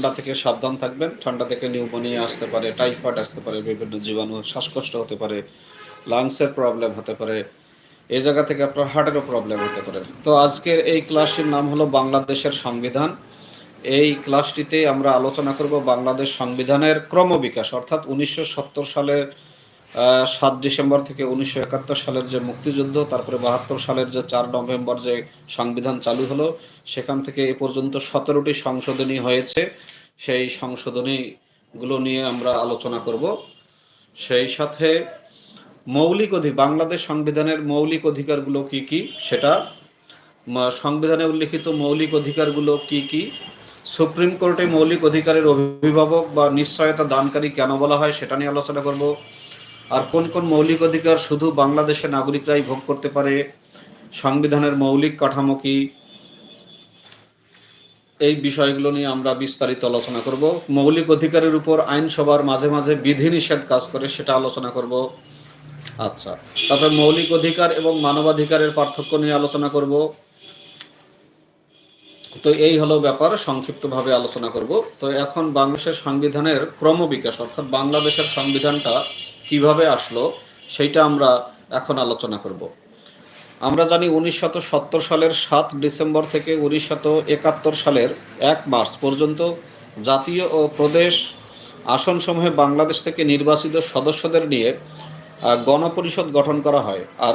ঠান্ডা থেকে সাবধান থাকবেন। ঠান্ডা থেকে নিউমোনিয়া আসতে পারে, টাইফয়েড আসতে পারে, বিভিন্ন জীবাণু শ্বাসকষ্ট হতে পারে, লাংসের প্রবলেম হতে পারে এই জায়গা থেকে আপনার হার্টেরও প্রবলেম হতে পারে। তো আজকের এই ক্লাসটির নাম হলো বাংলাদেশের সংবিধান। এই ক্লাসটিতে আমরা আলোচনা করব বাংলাদেশ সংবিধানের ক্রমবিকাশ, অর্থাৎ উনিশশো সত্তর সালের সাত ডিসেম্বর থেকে উনিশশো একাত্তর সালের যে মুক্তিযুদ্ধ, তারপরে বাহাত্তর সালের যে চার নভেম্বর যে সংবিধান চালু হলো, সেখান থেকে এ পর্যন্ত সতেরোটি সংশোধনী হয়েছে। সেই সংশোধনীগুলো নিয়ে আমরা আলোচনা করব। সেই সাথে মৌলিক অধিক বাংলাদেশ সংবিধানের মৌলিক অধিকারগুলো কি কি? সেটা সংবিধানে উল্লিখিত মৌলিক অধিকারগুলো কি কি? সুপ্রিম কোর্টে মৌলিক অধিকারের অভিভাবক বা নিশ্চয়তা দানকারী কেন বলা হয় সেটা নিয়ে আলোচনা করব। আর কোন কোন মৌলিক অধিকার শুধু বাংলাদেশের নাগরিকরাই ভোগ করতে পারে, সংবিধানের মৌলিক কাঠামো কি? এই বিষয়গুলো নিয়ে আমরা বিস্তারিত আলোচনা করব। মৌলিক অধিকারের উপর আইনসভার মাঝে মাঝে বিধিনিষেধ কাজ করে সেটা আলোচনা করব। আচ্ছা তারপরে মৌলিক অধিকার এবং মানবাধিকারের পার্থক্য নিয়ে আলোচনা করব। তো এই হলো ব্যাপার, সংক্ষিপ্তভাবে আলোচনা করব। তো এখন বাংলাদেশের সংবিধানের ক্রমবিকাশ, অর্থাৎ বাংলাদেশের সংবিধানটা কীভাবে আসলো, সেইটা আমরা এখন আলোচনা করব। আমরা জানি সত্তর সালের সাত ডিসেম্বর থেকে একাত্তর সালের এক মার্চ পর্যন্ত জাতীয় ও প্রদেশ আসনসমূহে বাংলাদেশ থেকে নির্বাচিত সদস্যদের নিয়ে গণপরিষদ গঠন করা হয়। আর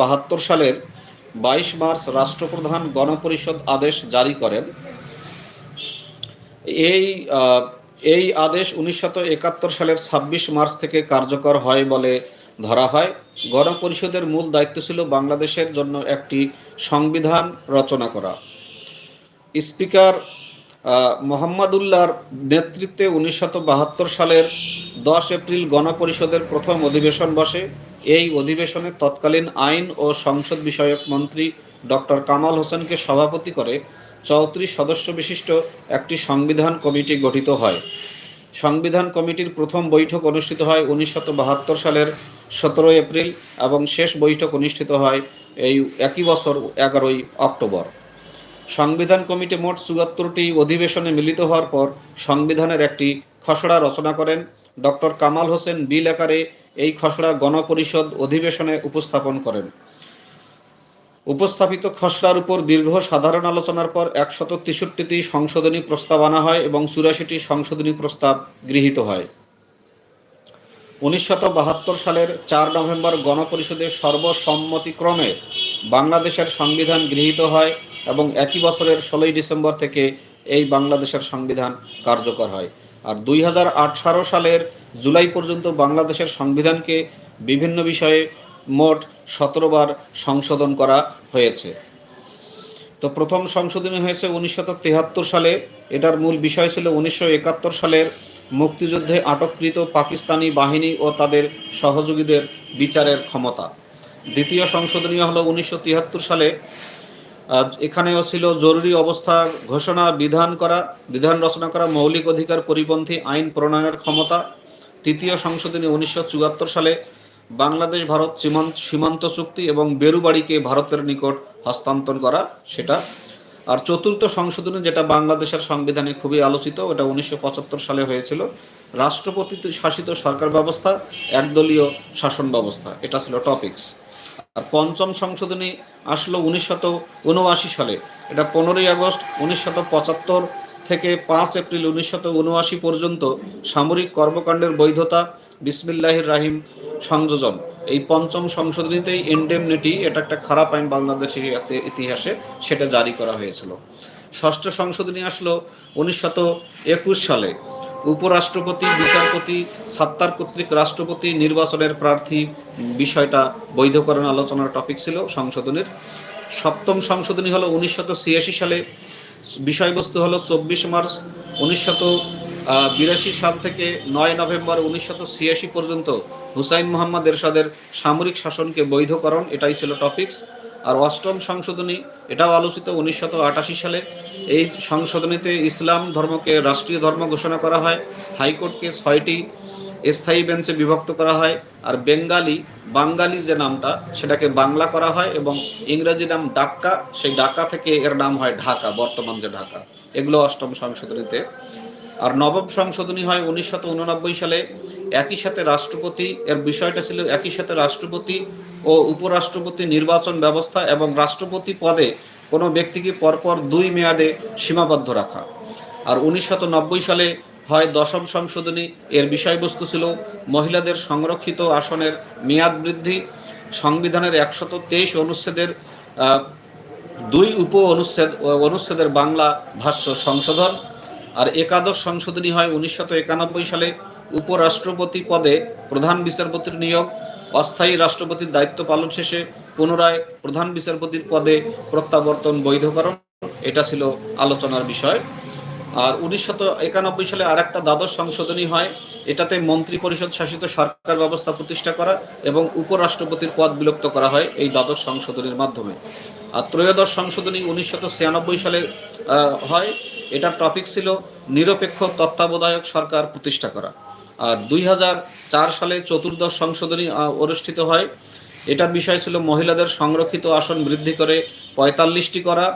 বাহাত্তর সালের বাইশ মার্চ রাষ্ট্রপ্রধান গণপরিষদ আদেশ জারি করেন। এই এই আদেশ একাত্তর সালের ছাব্বিশ মার্চ থেকে কার্যকর হয় বলে ধরা হয়। গণপরিষদের মূল দায়িত্ব ছিল বাংলাদেশের জন্য একটি সংবিধান রচনা করা। স্পিকার মোহাম্মদুল্লাহর নেতৃত্বে বাহাত্তর সালের দশ এপ্রিল গণপরিষদের প্রথম অধিবেশন বসে। এই অধিবেশনে তৎকালীন আইন ও সংসদ বিষয়ক মন্ত্রী ডক্টর কামাল হোসেনকে সভাপতি করে চৌত্রিশ সদস্য বিশিষ্ট একটি সংবিধান কমিটি গঠিত হয়। সংবিধান কমিটির প্রথম বৈঠক অনুষ্ঠিত হয় উনিশশত বাহাত্তর সালের সতেরো এপ্রিল এবং শেষ বৈঠক অনুষ্ঠিত হয় এই একই বছর এগারোই অক্টোবর। সংবিধান কমিটি মোট চুয়াত্তরটি অধিবেশনে মিলিত হওয়ার পর সংবিধানের একটি খসড়া রচনা করেন ডক্টর কামাল হোসেন বিল আকারে। এই খসড়া গণপরিষদ অধিবেশনে উপস্থাপন করেন। উপস্থাপিত খসড়ার উপর দীর্ঘ সাধারণ আলোচনার পর একশত তেষট্টিটি সংশোধনী প্রস্তাব আনা হয় এবং চুরাশিটি সংশোধনী প্রস্তাব গৃহীত হয়। উনিশশত বাহাত্তর সালের চার নভেম্বর গণপরিষদের সর্বসম্মতিক্রমে বাংলাদেশের সংবিধান গৃহীত হয় এবং একই বছরের ষোলোই ডিসেম্বর থেকে এই বাংলাদেশের সংবিধান কার্যকর হয়। আর দুই হাজার আঠারো সালের জুলাই পর্যন্ত বাংলাদেশের সংবিধানকে বিভিন্ন বিষয়ে মোট সতেরো বার সংশোধন করা হয়েছে। তো প্রথম সংশোধনী হয়েছে উনিশশো সালে। এটার মূল বিষয় ছিল উনিশশো একাত্তর সালের মুক্তিযুদ্ধে আটককৃত পাকিস্তানি বাহিনী ও তাদের সহযোগীদের বিচারের ক্ষমতা। দ্বিতীয় সংশোধনী হলো উনিশশো তিয়াত্তর সালে। এখানেও ছিল জরুরি অবস্থার ঘোষণা, বিধান করা, বিধান রচনা করা, মৌলিক অধিকার পরিপন্থী আইন প্রণয়নের ক্ষমতা। তৃতীয় সংশোধনী উনিশশো চুয়াত্তর সালে। বাংলাদেশ, ভারত সীমান্ত সীমান্ত চুক্তি এবং বেরুবাড়িকে ভারতের নিকট হস্তান্তর করা সেটা। আর চতুর্থ সংশোধনী যেটা বাংলাদেশের সংবিধানে খুবই আলোচিত, ওটা উনিশশো পঁচাত্তর সালে হয়েছিল। রাষ্ট্রপতি শাসিত সরকার ব্যবস্থা, একদলীয় শাসন ব্যবস্থা, এটা ছিল টপিকস আর পঞ্চম সংশোধনী আসলো উনিশশত উনআশি সালে। এটা পনেরোই আগস্ট উনিশশত পঁচাত্তর থেকে পাঁচ এপ্রিল উনিশশত উনআশি পর্যন্ত সামরিক কর্মকাণ্ডের বৈধতা বিসমিল্লাহির রাহিম সংযোজন। এই পঞ্চম সংশোধনীতেই ইন্ডেমনিটি এটা একটা খারাপ আইন বাংলাদেশের ইতিহাসে সেটা জারি করা হয়েছিল। ষষ্ঠ সংশোধনী আসলো উনিশশত একুশ সালে। উপরাষ্ট্রপতি, বিচারপতি, সাত্তার কর্তৃক রাষ্ট্রপতি নির্বাচনের প্রার্থী বিষয়টা বৈধকরণ আলোচনার টপিক ছিল সংশোধনের। সপ্তম সংশোধনী হলো উনিশশত ছিয়াশি সালে। বিষয়বস্তু হলো চব্বিশ মার্চ উনিশশত বিরাশি সাল থেকে নয় নভেম্বর উনিশশত ছিয়াশি পর্যন্ত হুসাইন মোহাম্মদ এরশাদের সামরিক শাসনকে বৈধকরণ, এটাই ছিল টপিকস আর অষ্টম সংশোধনী, এটাও আলোচিত উনিশশত আটাশি সালে। এই সংশোধনীতে ইসলাম ধর্মকে রাষ্ট্রীয় ধর্ম ঘোষণা করা হয়, হাইকোর্টকে ছয়টি স্থায়ী বেঞ্চে বিভক্ত করা হয়, আর বেঙ্গালি, বাঙ্গালি যে নামটা, সেটাকে বাংলা করা হয় এবং ইংরেজি নাম ডাক্কা, সেই ডাক্কা থেকে এর নাম হয় ঢাকা, বর্তমান যে ঢাকা। এগুলো অষ্টম সংশোধনীতে। আর নবম সংশোধনী হয় উনিশশো উননব্বই সালে। একই সাথে রাষ্ট্রপতি, এর বিষয়টা ছিল একই সাথে রাষ্ট্রপতি ও উপরাষ্ট্রপতি নির্বাচন ব্যবস্থা এবং রাষ্ট্রপতি পদে কোনো ব্যক্তিকে পরপর দুই মেয়াদে সীমাবদ্ধ রাখা। আর উনিশশো সালে হয় দশম সংশোধনী। এর বিষয়বস্তু ছিল মহিলাদের সংরক্ষিত আসনের মেয়াদ বৃদ্ধি, সংবিধানের একশত তেইশ অনুচ্ছেদের দুই উপ অনুচ্ছেদ, অনুচ্ছেদের বাংলা ভাষ্য সংশোধন আর একাদশ সংশোধনী হয় উনিশশো একানব্বই সালে উপরাষ্ট্রপতি পদে প্রধান বিচারপতির নিয়োগ, অস্থায়ী রাষ্ট্রপতির দায়িত্ব পালন শেষে পুনরায় প্রধান বিচারপতির পদে প্রত্যাবর্তন বৈধকরণ। এটা ছিল আলোচনার বিষয়। আর উনিশশো একানব্বই সালে আর একটা দ্বাদশ সংশোধনী হয়। এটাতে মন্ত্রী পরিষদ শাসিত সরকার ব্যবস্থা প্রতিষ্ঠা করা এবং উপরাষ্ট্রপতির পদ বিলুপ্ত করা হয় এই দ্বাদশ সংশোধনীর মাধ্যমে। আর ত্রয়োদশ সংশোধনী উনিশশো ছিয়ানব্বই সালে হয়। এটার টপিক ছিল নিরপেক্ষ তত্ত্বাবধায়ক সরকার প্রতিষ্ঠা করা। আর দুই হাজার চার সালে চতুর্দশ সংশোধনী অনুষ্ঠিত হয়। এটার বিষয় ছিল মহিলাদের সংরক্ষিত আসন বৃদ্ধি করে পঁয়তাল্লিশটি করা।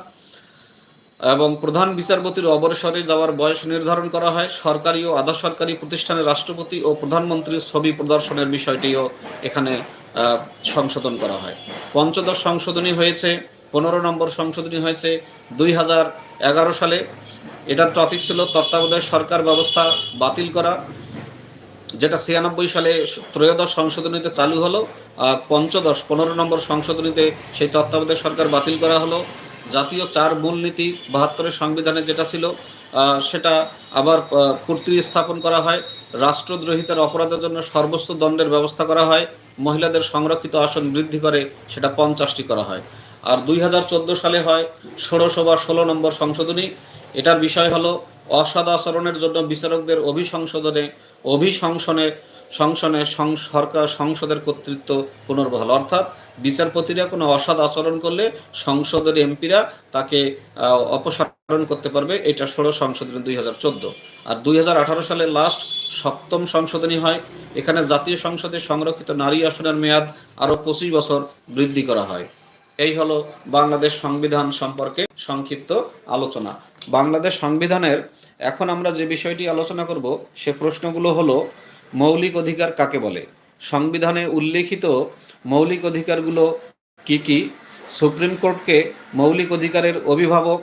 এবং প্রধান বিচারপতির অবসরে যাওয়ার বয়স নির্ধারণ করা হয়। সরকারি ও আধা সরকারি প্রতিষ্ঠানের রাষ্ট্রপতি ও প্রধানমন্ত্রীর ছবি প্রদর্শনের বিষয়টিও এখানে সংশোধন করা হয়। পঞ্চদশ সংশোধনী হয়েছে, পনেরো নম্বর সংশোধনী হয়েছে দুই হাজার এগারো সালে। এটার টপিক ছিল তত্ত্বাবধায়ক সরকার ব্যবস্থা বাতিল করা, যেটা ছিয়ানব্বই সালে ত্রয়োদশ সংশোধনীতে চালু হলো। আর পঞ্চদশ, পনেরো নম্বর সংশোধনীতে সেই তত্ত্বাবধায়ক সরকার বাতিল করা হলো। জাতীয় চার মূলনীতি বাহাত্তরের সংবিধানে যেটা ছিল সেটা আবার স্থাপন করা হয়। রাষ্ট্রদ্রোহিতার অপরাধের জন্য সর্বোচ্চ দণ্ডের ব্যবস্থা করা হয়। মহিলাদের সংরক্ষিত আসন বৃদ্ধি করে সেটা পঞ্চাশটি করা হয়। আর দুই হাজার চোদ্দ সালে হয় ষোড়শ বা ষোলো নম্বর সংশোধনী। এটার বিষয় হলো অসদ আচরণের জন্য বিচারকদের অভিসংশোধনে অভিশংসনে সংসনে সরকার সংসদের কর্তৃত্ব পুনর্বহাল। অর্থাৎ বিচারপতিরা কোনো অসৎ আচরণ করলে সংসদের এমপিরা তাকে অপসারণ করতে পারবে। এটা ষোলো সংশোধনী দুই হাজার চোদ্দ। আর দুই হাজার আঠারো সালে লাস্ট সপ্তম সংশোধনী হয়। এখানে জাতীয় সংসদে সংরক্ষিত নারী আসনের মেয়াদ আরও পঁচিশ বছর বৃদ্ধি করা হয়। এই হলো বাংলাদেশ সংবিধান সম্পর্কে সংক্ষিপ্ত আলোচনা। বাংলাদেশ সংবিধানের, এখন আমরা যে বিষয়টি আলোচনা করব, সে প্রশ্নগুলো হলো, মৌলিক অধিকার কাকে বলে? সংবিধানে উল্লেখিত মৌলিক অধিকারগুলো কি কি? সুপ্রিম কোর্টকে মৌলিক অধিকারের অভিভাবক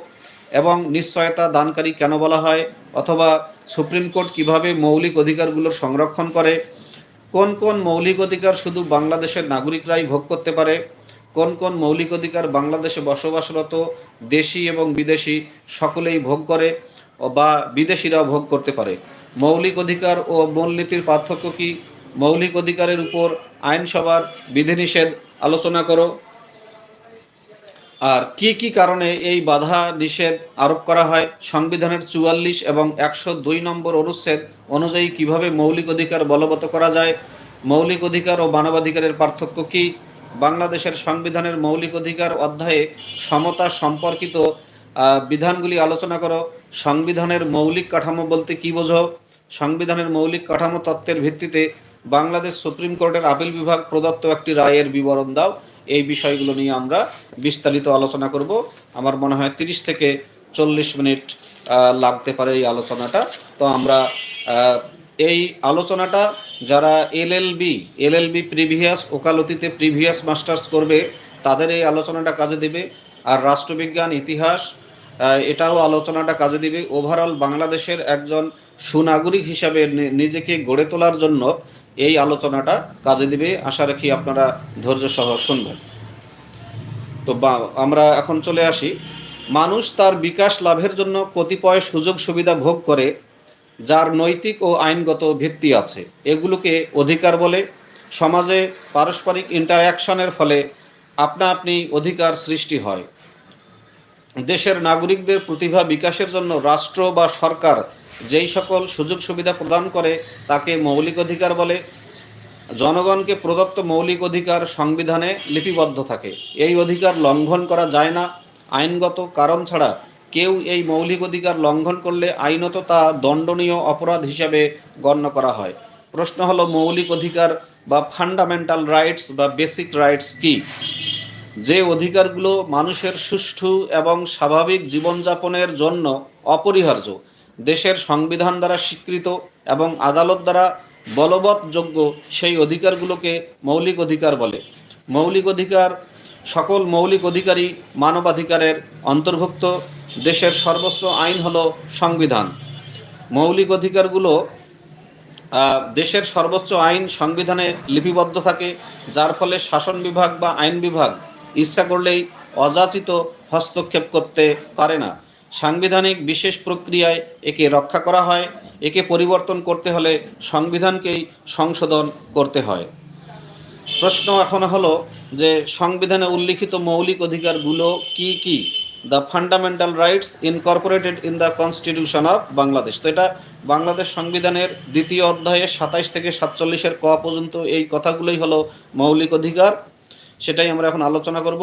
এবং নিশ্চয়তা দানকারী কেন বলা হয়? অথবা সুপ্রিম কোর্ট কীভাবে মৌলিক অধিকারগুলোর সংরক্ষণ করে? কোন কোন মৌলিক অধিকার শুধু বাংলাদেশের নাগরিকরাই ভোগ করতে পারে? কোন কোন মৌলিক অধিকার বাংলাদেশে বসবাসরত দেশি এবং বিদেশি সকলেই ভোগ করে বা বিদেশিরাও ভোগ করতে পারে? মৌলিক অধিকার ও মূলনীতির পার্থক্য কি? মৌলিক অধিকারের উপর আইনসভার বিধিনিষেধ আলোচনা করো। আর কি কি কারণে এই বাধা নিষেধ আরোপ করা হয়? সংবিধানের চুয়াল্লিশ এবং একশো দুই নম্বর অনুচ্ছেদ অনুযায়ী কীভাবে মৌলিক অধিকার বলবৎ করা যায়? মৌলিক অধিকার ও মানবাধিকারের পার্থক্য কি? বাংলাদেশের সংবিধানের মৌলিক অধিকার অধ্যায়ে সমতা সম্পর্কিত বিধানগুলি আলোচনা করো। সংবিধানের মৌলিক কাঠামো বলতে কি বোঝো? সংবিধানের মৌলিক কাঠামো তত্ত্বের ভিত্তিতে বাংলাদেশ সুপ্রিম কোর্টের আপিল বিভাগ প্রদত্ত একটি রায়ের বিবরণ দাও। এই বিষয়গুলো নিয়ে আমরা বিস্তারিত আলোচনা করব। আমার মনে হয় তিরিশ থেকে চল্লিশ মিনিট লাগতে পারে এই আলোচনাটা। তো আমরা এই আলোচনাটা যারা এলএলবি এলএলবি প্রিভিয়াস, ওকালতিতে প্রিভিয়াস মাস্টার্স করবে, তাদের এই আলোচনাটা কাজে দেবে। আর রাষ্ট্রবিজ্ঞান, ইতিহাস এটাও আলোচনাটা কাজে দিবে। ওভারঅল বাংলাদেশের একজন সুনাগরিক হিসাবে নিজেকে গড়ে তোলার জন্য এই আলোচনাটা কাজে দিবে। আশা রাখি আপনারা ধৈর্য সহ শুনবেন। তো বা, আমরা এখন চলে আসি। মানুষ তার বিকাশ লাভের জন্য কতিপয় সুযোগ সুবিধা ভোগ করে, যার নৈতিক ও আইনগত ভিত্তি আছে। এগুলোকে অধিকার বলে, সমাজে পারস্পরিক ইন্টারঅ্যাকশনের ফলে আপনা আপনি অধিকার সৃষ্টি হয়। দেশের নাগরিকদের প্রতিভা বিকাশের জন্য রাষ্ট্র বা সরকার যেই সকল সুযোগ সুবিধা প্রদান করে তাকে মৌলিক অধিকার বলে, জনগণকে প্রদত্ত মৌলিক অধিকার সংবিধানে লিপিবদ্ধ থাকে। এই অধিকার লঙ্ঘন করা যায় না। আইনগত কারণ ছাড়া কেউ এই মৌলিক অধিকার লঙ্ঘন করলে আইনত তা দণ্ডনীয় অপরাধ হিসাবে গণ্য করা হয়। প্রশ্ন হলো, মৌলিক অধিকার বা ফান্ডামেন্টাল রাইটস বা বেসিক রাইটস কি? যে অধিকারগুলো মানুষের সুষ্ঠু এবং স্বাভাবিক জীবনযাপনের জন্য অপরিহার্য দেশের সংবিধান দ্বারা স্বীকৃত এবং আদালত দ্বারা বলবৎযোগ্য সেই অধিকারগুলোকে মৌলিক অধিকার বলে। মৌলিক অধিকার সকল মৌলিক অধিকারই মানবাধিকারের অন্তর্ভুক্ত। দেশের সর্বোচ্চ আইন হল সংবিধান। মৌলিক অধিকারগুলো দেশের সর্বোচ্চ আইন সংবিধানে লিপিবদ্ধ থাকে, যার ফলে শাসন বিভাগ বা আইন বিভাগ ইচ্ছা করলেই অযাচিত হস্তক্ষেপ করতে পারে না। সাংবিধানিক বিশেষ প্রক্রিয়ায় একে রক্ষা করা হয়, একে পরিবর্তন করতে হলে সংবিধানকেই সংশোধন করতে হয়। প্রশ্ন এখন হলো যে সংবিধানে উল্লিখিত মৌলিক অধিকারগুলো কি কি? The fundamental rights incorporated in the constitution of Bangladesh তো এটা বাংলাদেশ সংবিধানের দ্বিতীয় অধ্যায়ে সাতাইশ থেকে সাতচল্লিশের ক পর্যন্ত এই কথাগুলোই হলো মৌলিক অধিকার। সেটাই আমরা এখন আলোচনা করব।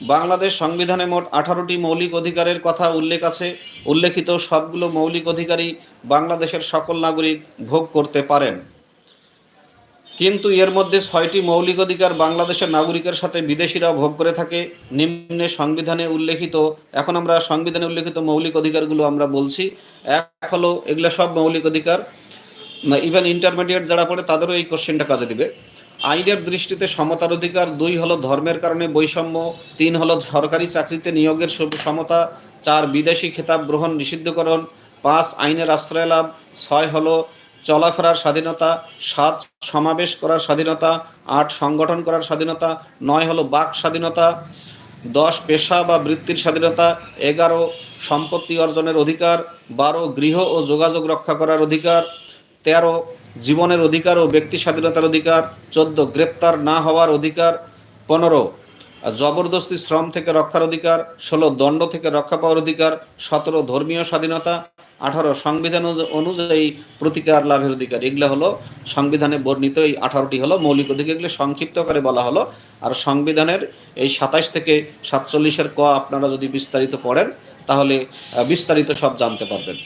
বাংলাদেশ সংবিধানে মোট আঠারোটি মৌলিক অধিকারের কথা উল্লেখ আছে। উল্লেখিত সবগুলো মৌলিক অধিকারই বাংলাদেশের সকল নাগরিক ভোগ করতে পারেন। কিন্তু এর মধ্যে ছয়টি মৌলিক অধিকার বাংলাদেশের নাগরিকের সাথে বিদেশিরা ভোগ করে থাকে। নিম্নে সংবিধানে উল্লেখিত, এখন আমরা সংবিধানে উল্লেখিত মৌলিক অধিকারগুলো আমরা বলছি। এক হলো, এগুলো সব মৌলিক অধিকার। ইভেন ইন্টারমিডিয়েট যারা পড়ে, তাদেরও এই কোশ্চেনটা কাজে দিবে। আইনের দৃষ্টিতে সমতার অধিকার, দুই হলো ধর্মের কারণে বৈষম্য, তিন হলো সরকারি চাকরিতে নিয়োগের সমতা, চার বিদেশি খেতাব গ্রহণ নিষিদ্ধকরণ, পাঁচ আইনের আশ্রয় লাভ, ছয় হলো চলাফেরার স্বাধীনতা, সাত সমাবেশ করার স্বাধীনতা, আট সংগঠন করার স্বাধীনতা, নয় হলো বাক স্বাধীনতা, দশ পেশা বা বৃত্তির স্বাধীনতা, এগারো সম্পত্তি অর্জনের অধিকার, বারো গৃহ ও যোগাযোগ রক্ষা করার অধিকার, তেরো জীবনের অধিকার ও ব্যক্তি স্বাধীনতার অধিকার, চোদ্দ, গ্রেপ্তার না হওয়ার অধিকার, পনেরো, জবরদস্তি শ্রম থেকে রক্ষার অধিকার, ষোলো, দণ্ড থেকে রক্ষা পাওয়ার অধিকার, সতেরো, ধর্মীয় স্বাধীনতা, আঠারো, সংবিধান অনু- অনুযায়ী প্রতিকার লাভের অধিকার। এগুলো হলো সংবিধানে বর্ণিত এই আঠারোটি হলো মৌলিক অধিকার। এগুলো সংক্ষিপ্ত করে বলা হলো। আর সংবিধানের এই সাতাশ থেকে সাতচল্লিশের ক আপনারা যদি বিস্তারিত পড়েন, তাহলে বিস্তারিত সব জানতে পারবেন।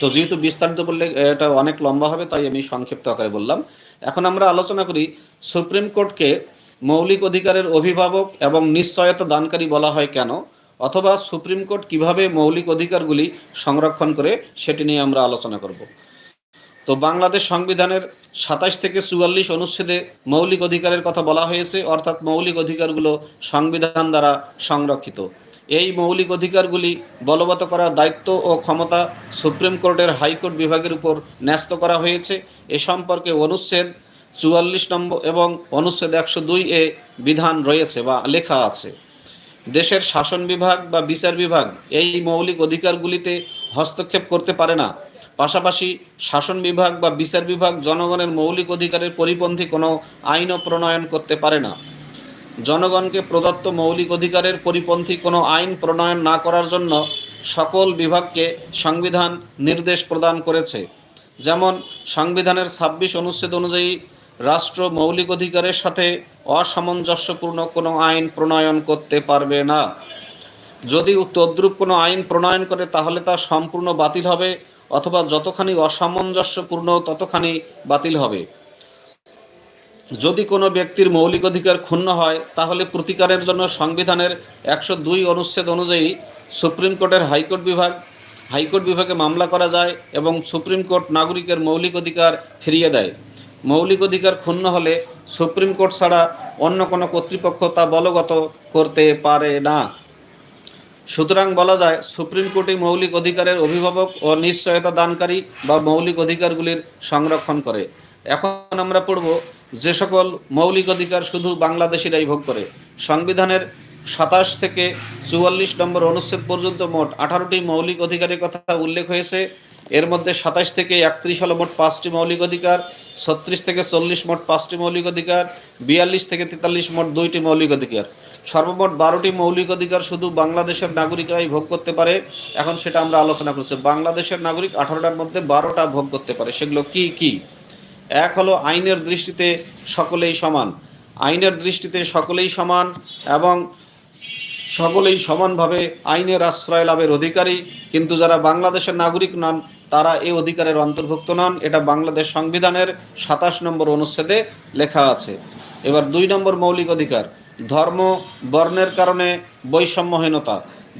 তো যেহেতু বিস্তারিত বললে, এটা অনেক লম্বা হবে, তাই আমি সংক্ষিপ্ত আকারে বললাম। এখন আমরা আলোচনা করি সুপ্রিম কোর্টকে মৌলিক অধিকারের অভিভাবক এবং নিশ্চয়তা দানকারী বলা হয় কেন, অথবা সুপ্রিম কোর্ট কীভাবে মৌলিক অধিকারগুলি সংরক্ষণ করে সেটি নিয়ে আমরা আলোচনা করব। তো বাংলাদেশ সংবিধানের সাতাশ থেকে চুয়াল্লিশ অনুচ্ছেদে মৌলিক অধিকারের কথা বলা হয়েছে, অর্থাৎ মৌলিক অধিকারগুলো সংবিধান দ্বারা সংরক্ষিত। এই মৌলিক অধিকারগুলি বলবৎ করার দায়িত্ব ও ক্ষমতা সুপ্রিম কোর্টের হাইকোর্ট বিভাগের উপর ন্যস্ত করা হয়েছে। এ সম্পর্কে অনুচ্ছেদ চুয়াল্লিশ নম্বর এবং অনুচ্ছেদ একশো দুই এ বিধান রয়েছে বা লেখা আছে। দেশের শাসন বিভাগ বা বিচার বিভাগ এই মৌলিক অধিকারগুলিতে হস্তক্ষেপ করতে পারে না। পাশাপাশি শাসন বিভাগ বা বিচার বিভাগ জনগণের মৌলিক অধিকারের পরিপন্থী কোনো আইনও প্রণয়ন করতে পারে না। জনগণকে প্রদত্ত মৌলিক অধিকারের পরিপন্থী কোনো আইন প্রণয়ন না করার জন্য সকল বিভাগকে সংবিধান নির্দেশ প্রদান করেছে। যেমন, সংবিধানের ছাব্বিশ অনুচ্ছেদ অনুযায়ী রাষ্ট্র মৌলিক অধিকারের সাথে অসামঞ্জস্যপূর্ণ কোনো আইন প্রণয়ন করতে পারবে না। যদি তদ্রূপ কোনো আইন প্রণয়ন করে, তাহলে তা সম্পূর্ণ বাতিল হবে, অথবা যতখানি অসামঞ্জস্যপূর্ণ ততখানি বাতিল হবে। যদি কোনো ব্যক্তির মৌলিক অধিকার ক্ষুণ্ণ হয়, তাহলে প্রতিকারের জন্য সংবিধানের একশো দুই অনুচ্ছেদ অনুযায়ী সুপ্রিম কোর্টের হাইকোর্ট বিভাগ, হাইকোর্ট বিভাগে মামলা করা যায় এবং সুপ্রিম কোর্ট নাগরিকের মৌলিক অধিকার ফিরিয়ে দেয়। মৌলিক অধিকার ক্ষুণ্ণ হলে সুপ্রিম কোর্ট ছাড়া অন্য কোনো কর্তৃপক্ষ তা বলগত করতে পারে না। সুতরাং বলা যায়, সুপ্রিম কোর্টই মৌলিক অধিকারের অভিভাবক ও নিশ্চয়তা দানকারী বা মৌলিক অধিকারগুলির সংরক্ষণ করে। এখন আমরা পড়ব যে সকল মৌলিক অধিকার শুধু বাংলাদেশিরাই ভোগ করে, সংবিধানের সাতাশ থেকে চুয়াল্লিশ নম্বর অনুচ্ছেদ পর্যন্ত মোট আঠারোটি মৌলিক অধিকারের কথা উল্লেখ হয়েছে। এর মধ্যে সাতাশ থেকে একত্রিশ হলো মোট পাঁচটি মৌলিক অধিকার, ছত্রিশ থেকে চল্লিশ মোট পাঁচটি মৌলিক অধিকার, বিয়াল্লিশ থেকে তেতাল্লিশ মোট দুইটি মৌলিক অধিকার। সর্বমোট বারোটি মৌলিক অধিকার শুধু বাংলাদেশের নাগরিকরাই ভোগ করতে পারে। এখন সেটা আমরা আলোচনা করছি। বাংলাদেশের নাগরিক আঠারোটার মধ্যে বারোটা ভোগ করতে পারে। সেগুলো কি কি? এক হলো আইনের দৃষ্টিতে সকলেই সমান। আইনের দৃষ্টিতে সকলেই সমান এবং সকলেই সমানভাবে আইনের আশ্রয় লাভের অধিকারী, কিন্তু যারা বাংলাদেশের নাগরিক নন, তারা এই অধিকারের অন্তর্ভুক্ত নন। এটা বাংলাদেশ সংবিধানের সাতাশ নম্বর অনুচ্ছেদে লেখা আছে। এবার দুই নম্বর মৌলিক অধিকার, ধর্ম, বর্ণের কারণে বৈষম্যহীনতা।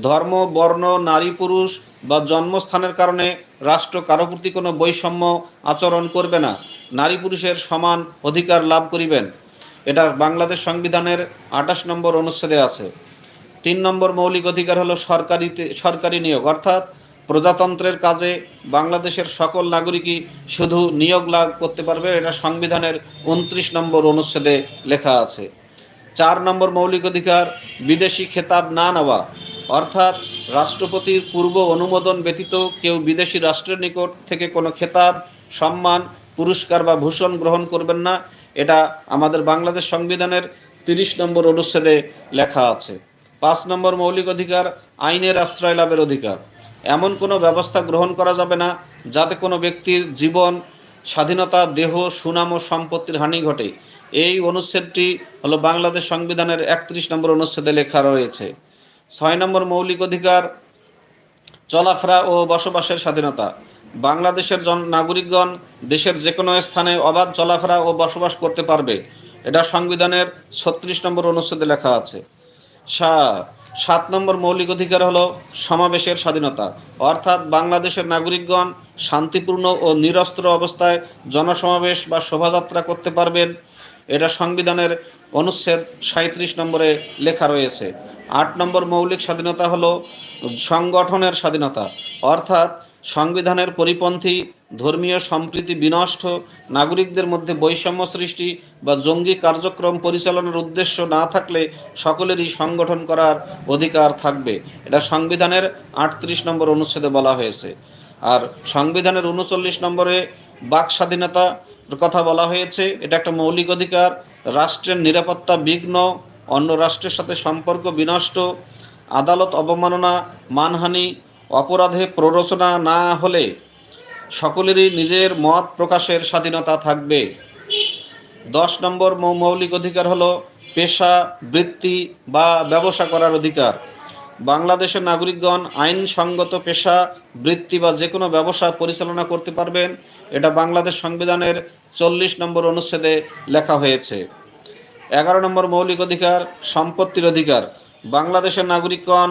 ধর্ম, বর্ণ, নারী, পুরুষ বা জন্মস্থানের কারণে রাষ্ট্র কারও প্রতি কোনো বৈষম্য আচরণ করবে না। নারী পুরুষের সমান অধিকার লাভ করিবেন। এটা বাংলাদেশ সংবিধানের আঠাশ নম্বর অনুচ্ছেদে আছে। তিন নম্বর মৌলিক অধিকার হলো সরকারিতে সরকারি নিয়োগ, অর্থাৎ প্রজাতন্ত্রের কাজে বাংলাদেশের সকল নাগরিকই শুধু নিয়োগ লাভ করতে পারবে, এটা সংবিধানের উনত্রিশ নম্বর অনুচ্ছেদে লেখা আছে। চার নম্বর মৌলিক অধিকার, বিদেশি খেতাব না নেওয়া, অর্থাৎ রাষ্ট্রপতির পূর্ব অনুমোদন ব্যতীত কেউ বিদেশি রাষ্ট্রের নিকট থেকে কোনো খেতাব, সম্মান পুরস্কার বা ভূষণ গ্রহণ করবেন না। এটা আমাদের বাংলাদেশ সংবিধানের তিরিশ নম্বর অনুচ্ছেদে লেখা আছে। পাঁচ নম্বর মৌলিক অধিকার, আইনের আশ্রয় লাভের অধিকার। এমন কোনো ব্যবস্থা গ্রহণ করা যাবে না যাতে কোনো ব্যক্তির জীবন, স্বাধীনতা, দেহ, সুনাম ও সম্পত্তির হানি ঘটে। এই অনুচ্ছেদটি হলো বাংলাদেশ সংবিধানের একত্রিশ নম্বর অনুচ্ছেদে লেখা রয়েছে। ছয় নম্বর মৌলিক অধিকার, চলাফেরা ও বসবাসের স্বাধীনতা। বাংলাদেশের জন নাগরিকগণ দেশের যে কোনো স্থানে অবাধ চলাফেরা ও বসবাস করতে পারবে। এটা সংবিধানের ছত্রিশ নম্বর অনুচ্ছেদে লেখা আছে। সাত নম্বর মৌলিক অধিকার হলো সমাবেশের স্বাধীনতা। অর্থাৎ বাংলাদেশের নাগরিকগণ শান্তিপূর্ণ ও নিরস্ত্র অবস্থায় জনসমাবেশ বা শোভাযাত্রা করতে পারবেন। এটা সংবিধানের অনুচ্ছেদ সাঁত্রিশ নম্বরে লেখা রয়েছে। আট নম্বর মৌলিক স্বাধীনতা হলো সংগঠনের স্বাধীনতা। অর্থাৎ সংবিধানের পরিপন্থী, ধর্মীয় সম্প্রীতি বিনষ্ট, নাগরিকদের মধ্যে বৈষম্য সৃষ্টি বা জঙ্গি কার্যক্রম পরিচালনার উদ্দেশ্য না থাকলে সকলেরই সংগঠন করার অধিকার থাকবে। এটা সংবিধানের আটত্রিশ নম্বর অনুচ্ছেদে বলা হয়েছে। আর সংবিধানের উনচল্লিশ নম্বরে বাক স্বাধীনতা কথা বলা হয়েছে। এটা একটা মৌলিক অধিকার, রাষ্ট্রের নিরাপত্তা বিঘ্ন, অন্য রাষ্ট্রের সাথে সম্পর্ক বিনষ্ট, আদালত অবমাননা, মানহানি অপরাধে প্ররোচনা না হলে সকলেরই নিজের মত প্রকাশের স্বাধীনতা থাকবে। দশ নম্বর মৌলিক অধিকার হলো পেশা, বৃত্তি বা ব্যবসা করার অধিকার। বাংলাদেশের নাগরিকগণ আইনসঙ্গত পেশা, বৃত্তি বা যে কোনো ব্যবসা পরিচালনা করতে পারবেন। এটা বাংলাদেশ সংবিধানের চল্লিশ নম্বর অনুচ্ছেদে লেখা হয়েছে। এগারো নম্বর মৌলিক অধিকার, সম্পত্তির অধিকার। বাংলাদেশের নাগরিকগণ